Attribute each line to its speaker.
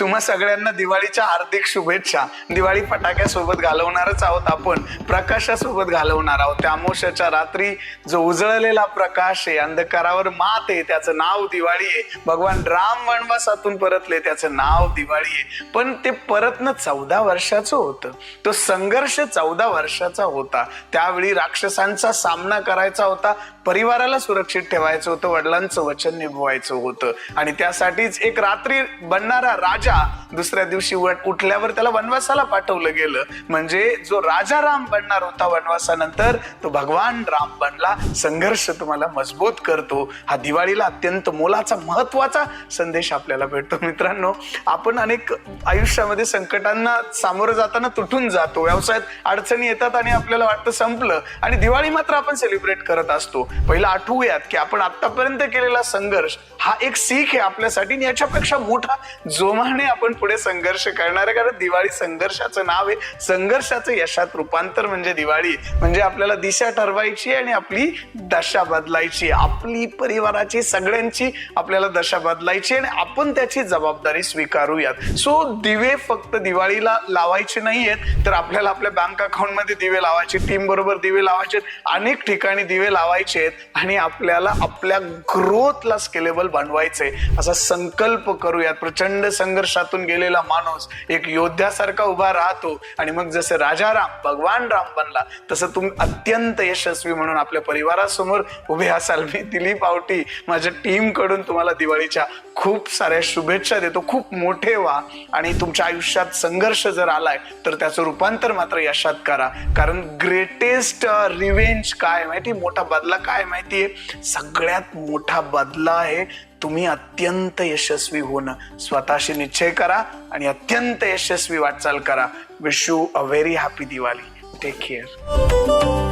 Speaker 1: तुम्हा सगळ्यांना दिवाळीच्या हार्दिक शुभेच्छा. दिवाळी फटाक्यासोबत घालवणारच आहोत आपण. प्रकाशासोबत घालवणार आहोत. त्या अमोशाच्या रात्री जो उजळलेला प्रकाश आहे अंधकारावर मात आहे त्याचं नाव दिवाळी आहे. भगवान राम वनवासातून परतले त्याचं नाव दिवाळी आहे. पण ते परतनं चौदा वर्षाचं होतं. तो संघर्ष चौदा वर्षाचा होता. त्यावेळी राक्षसांचा सामना करायचा होता. परिवाराला सुरक्षित ठेवायचं होतं. वडिलांचं वचन निभवायचं होतं. आणि त्यासाठीच एक रात्री बनणारा राजा Yeah. दुसऱ्या दिवशी उठल्यावर त्याला वनवासाला पाठवलं गेलं. म्हणजे जो राजा राम बनणार होता वनवासानंतर तो भगवान राम बनला. संघर्ष तुम्हाला मजबूत करतो. हा दिवाळीला अत्यंत मोलाचा महत्त्वाचा संदेश आपल्याला भेटतो मित्रांनो. आपण अनेक आयुष्यामध्ये संकटांना सामोरं जाताना तुटून जातो. व्यवसायात अडचणी येतात आणि आपल्याला वाटतं संपलं. आणि दिवाळी मात्र आपण सेलिब्रेट करत असतो. पहिला आठवूयात की आपण आतापर्यंत केलेला संघर्ष हा एक सीख आहे आपल्यासाठी याच्यापेक्षा मोठा जोमाने आपण पुढे संघर्ष करणार आहे कारण दिवाळी संघर्षाचं नाव आहे. संघर्षाचं यशात रूपांतर म्हणजे दिवाळी. म्हणजे आपल्याला दिशा ठरवायची आणि आपली दशा बदलायची. आपली परिवाराची सगळ्यांची आपल्याला दशा बदलायची आणि आपण त्याची जबाबदारी स्वीकारूयात. सो दिवे फक्त दिवाळीला लावायचे नाहीयेत तर आपल्याला आपल्या बँक अकाउंटमध्ये दिवे लावायचे. टीम बरोबर दिवे लावायचे. अनेक ठिकाणी दिवे लावायचे आहेत आणि आपल्याला आपल्या ग्रोथला स्केलेबल बनवायचे असा संकल्प करूयात. प्रचंड संघर्षातून गेलेला माणूस एक योद्ध्यासारखा उभा राहतो. आणि मग जसं राजाराम भगवान राम बनला तसं तुम्ही अत्यंत यशस्वी म्हणून आपल्या परिवारासमोर उभे असाल मी दिलीप आवटी माझ्या टीमकडून तुम्हाला दिवाळीच्या खूप साऱ्या शुभेच्छा देतो. खूप मोठे व्हा. आणि तुमच्या आयुष्यात संघर्ष जर आलाय तर त्याचं रूपांतर मात्र यशात करा. कारण ग्रेटेस्ट रिवेंज काय माहिती? मोठा बदला काय माहितीये? सगळ्यात मोठा बदला आहे तुम्ही अत्यंत यशस्वी होणं स्वतःशी निश्चय करा आणि अत्यंत यशस्वी वाटचाल करा. Wish you a very happy Diwali take care